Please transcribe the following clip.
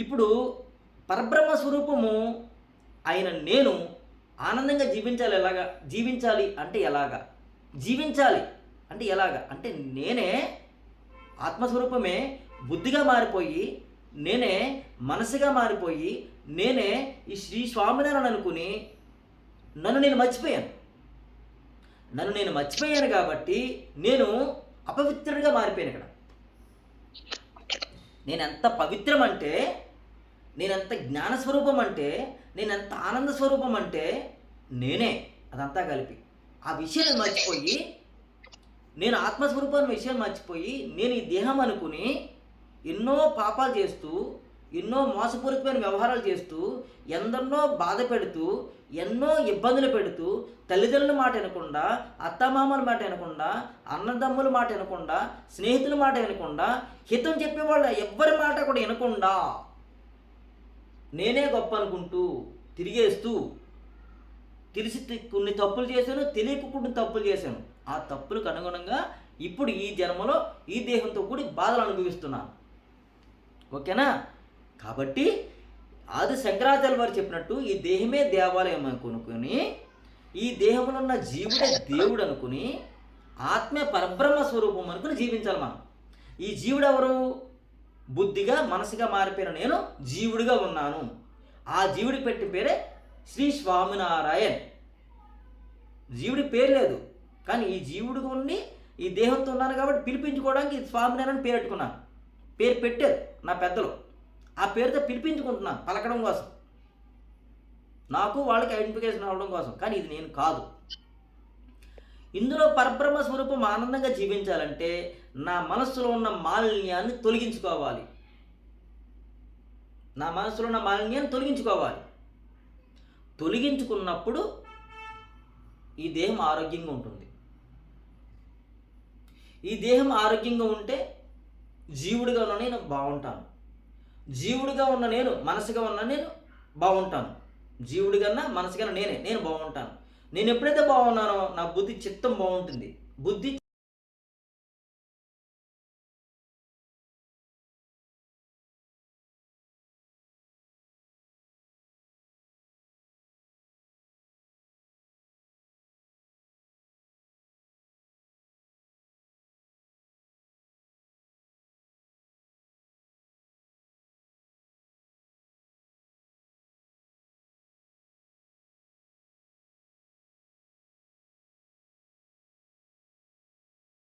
ఇప్పుడు పరబ్రహ్మ స్వరూపము ఆయన నేను ఆనందంగా జీవించాలి ఎలాగా? జీవించాలి అంటే ఎలాగా? జీవించాలి అంటే ఎలాగా? అంటే నేనే ఆత్మస్వరూపమే బుద్ధిగా మారిపోయి నేనే మనసుగా మారిపోయి నేనే ఈ శ్రీ స్వామినారాయణ అనుకుని నన్ను నేను మర్చిపోయాను. నన్ను నేను మర్చిపోయాను కాబట్టి నేను అపవిత్రుడిగా మారిపోయాను ఇక్కడ. నేను ఎంత పవిత్రం అంటే నేనంత జ్ఞాన స్వరూపం అంటే నేనంత ఆనంద స్వరూపం అంటే నేనే. అదంతా కలిపి. ఆ విషయాన్ని మర్చిపోయి నేను ఆత్మస్వరూపం విషయం మర్చిపోయి నేను ఈ దేహం అనుకుని ఎన్నో పాపాలు చేస్తూ ఎన్నో మోసపూరితమైన వ్యవహారాలు చేస్తూ ఎందరినో బాధ పెడుతూ ఎన్నో ఇబ్బందులు పెడుతూ తల్లిదండ్రుల మాట వినకుండా అత్తమామల మాట వినకుండా అన్నదమ్ముల మాట వినకుండా స్నేహితుల మాట వినకుండా హితం చెప్పేవాళ్ళు ఎవ్వరి మాట కూడా వినకుండా నేనే గొప్ప అనుకుంటూ తిరిగేస్తూ తెలిసి కొన్ని తప్పులు చేశాను తెలియక కొన్ని తప్పులు చేశాను. ఆ తప్పులకు అనుగుణంగా ఇప్పుడు ఈ జన్మలో ఈ దేహంతో కూడి బాధలు అనుభవిస్తున్నాను. ఓకేనా? కాబట్టి ఆది శంకరాచార్య వారు చెప్పినట్టు ఈ దేహమే దేవాలయం అనుకుని ఈ దేహంలో ఉన్న జీవుడే దేవుడు అనుకుని ఆత్మే పరబ్రహ్మ స్వరూపం అనుకుని జీవించాలి మనం. ఈ జీవుడు ఎవరు? బుద్ధిగా మనసుగా మారిపోయిన నేను జీవుడిగా ఉన్నాను. ఆ జీవుడి పెట్టిన పేరే శ్రీ స్వామినారాయణ్. జీవుడి పేరు లేదు. కానీ ఈ జీవుడిగా ఉండి ఈ దేహంతో ఉన్నాను కాబట్టి పిలిపించుకోవడానికి స్వామినారాయణ పేరు పెట్టుకున్నాను పేరు పెట్టారు నా పెద్దలు. ఆ పేరుతో పిలిపించుకుంటున్నాను పలకడం కోసం. నాకు వాళ్ళకి ఐడెంటిఫికేషన్ అవ్వడం కోసం. కానీ ఇది నేను కాదు. ఇందులో పరబ్రహ్మ స్వరూపం ఆనందంగా జీవించాలంటే నా మనస్సులో ఉన్న మాలిన్యాన్ని తొలగించుకోవాలి. నా మనసులో ఉన్న మాలిన్యాన్ని తొలగించుకోవాలి. తొలగించుకున్నప్పుడు ఈ దేహం ఆరోగ్యంగా ఉంటుంది. ఈ దేహం ఆరోగ్యంగా ఉంటే జీవుడిగా ఉన్న నేను బాగుంటాను. జీవుడిగా ఉన్న నేను మనసుగా ఉన్న నేను బాగుంటాను. జీవుడి కన్నా మనసు కన్నా నేనే నేను బాగుంటాను. నేను ఎప్పుడైతే బాగున్నానో నా బుద్ధి చిత్తం బాగుంటుంది. బుద్ధి